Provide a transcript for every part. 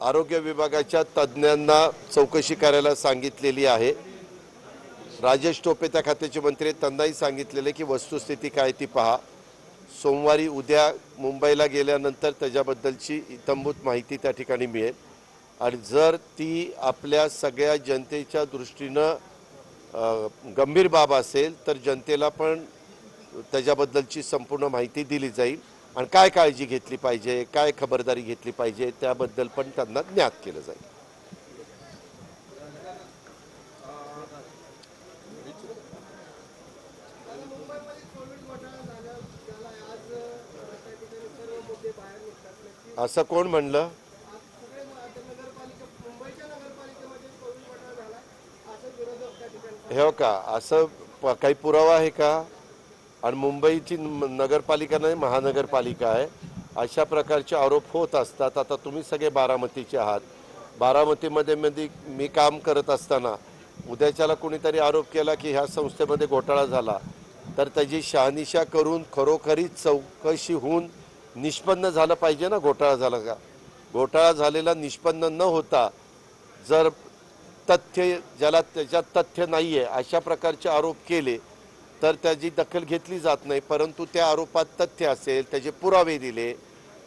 आरोग्य विभागाच्या तज्ज्ञांना चौकशी करायला सांगितलेली आहे. राजेश टोपे त्या खात्याचे मंत्री आहेत. त्यांनाही सांगितलेले की वस्तुस्थिती काय ती पहा. सोमवारी उद्या मुंबईला गेल्यानंतर त्याच्याबद्दलची इतंभूत माहिती त्या ठिकाणी मिळेल. आणि जर ती आपल्या सगळ्या जनतेच्या दृष्टीनं गंभीर बाब असेल तर जनतेला पण त्याच्याबद्दलची संपूर्ण माहिती दिली जाईल. आणि काय काळजी घेतली पाहिजे काय खबरदारी घेतली पाहिजे त्याबद्दल पण त्यांना ज्ञात केलं जाईल. असं कोण म्हणलं? हे हो का असं काही पुरावा आहे का? आणि मुंबईची न- नगरपालिका नाही महानगरपालिका आहे. अशा प्रकारचे आरोप होत असतात. आता तुम्ही सगळे बारामतीचे आहात. बारामतीमध्ये मध्ये मी काम करत असताना उद्याच्याला कोणीतरी आरोप केला की ह्या संस्थेमध्ये घोटाळा झाला. तर त्याची शहानिशा करून खरोखरी चौकशी होऊन निष्पन्न झालं पाहिजे ना घोटाळा झाला का? घोटाळा झालेला निष्पन्न न होता जर तथ्य ज्याला त्याच्यात तथ्य नाही आहे अशा प्रकारचे आरोप केले तर त्याची दखल घेतली जात नाही परंतु त्या आरोपात तथ्य असेल त्याचे पुरावे दिले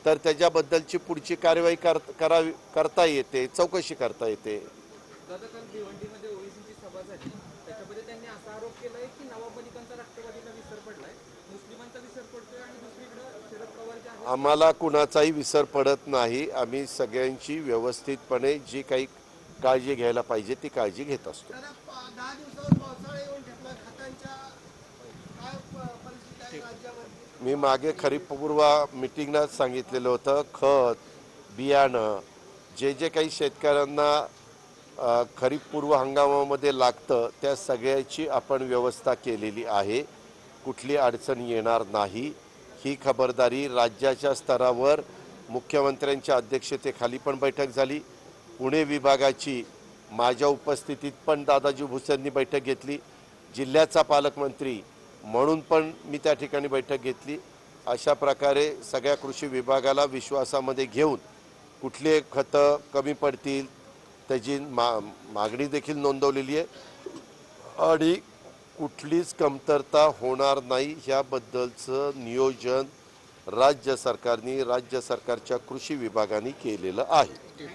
तर त्याच्याबद्दलची पुढची कारवाई कर करावी करता येते चौकशी करता येते. दादा काल भिवंडीमध्ये ओवेसीची सभा झाली. त्याच्यामध्ये त्यांनी असा आरोप केलाय की नवाब मलिकांचा राष्ट्रवादीला विसर पडलाय. मुस्लिमांचा विसर पडतोय आणि दुसरीकडे शरद पवार जे आहेत आम्हाला कुणाचाही विसर पडत नाही. आम्ही सगळ्यांची व्यवस्थितपणे जी काही काळजी घ्यायला पाहिजे ती काळजी घेत असतो. मी मागे खरीपपूर्व मिटिंगला सांगितलेलं होतं खत बियाणं जे जे काही शेतकऱ्यांना खरीपपूर्व हंगामामध्ये लागतं त्या सगळ्याची आपण व्यवस्था केलेली आहे. कुठली अडचण येणार नाही. ही खबरदारी राज्याच्या स्तरावर मुख्यमंत्र्यांच्या अध्यक्षतेखाली पण बैठक झाली. पुणे विभागाची माझ्या उपस्थितीत पण दादाजी भुसेंनी बैठक घेतली. जिल्ह्याचा पालकमंत्री म्हणून पण मी त्या ठिकाणी बैठक घेतली. अशा प्रकारे सगळ्या कृषी विभागाला विश्वासामध्ये घेऊन कुठले खतं कमी पडतील त्याची मा मागणी देखील नोंदवलेली आहे. आणि कुठलीच कमतरता होणार नाही ह्याबद्दलचं नियोजन राज्य सरकारने राज्य सरकारच्या कृषी विभागाने केलेलं आहे.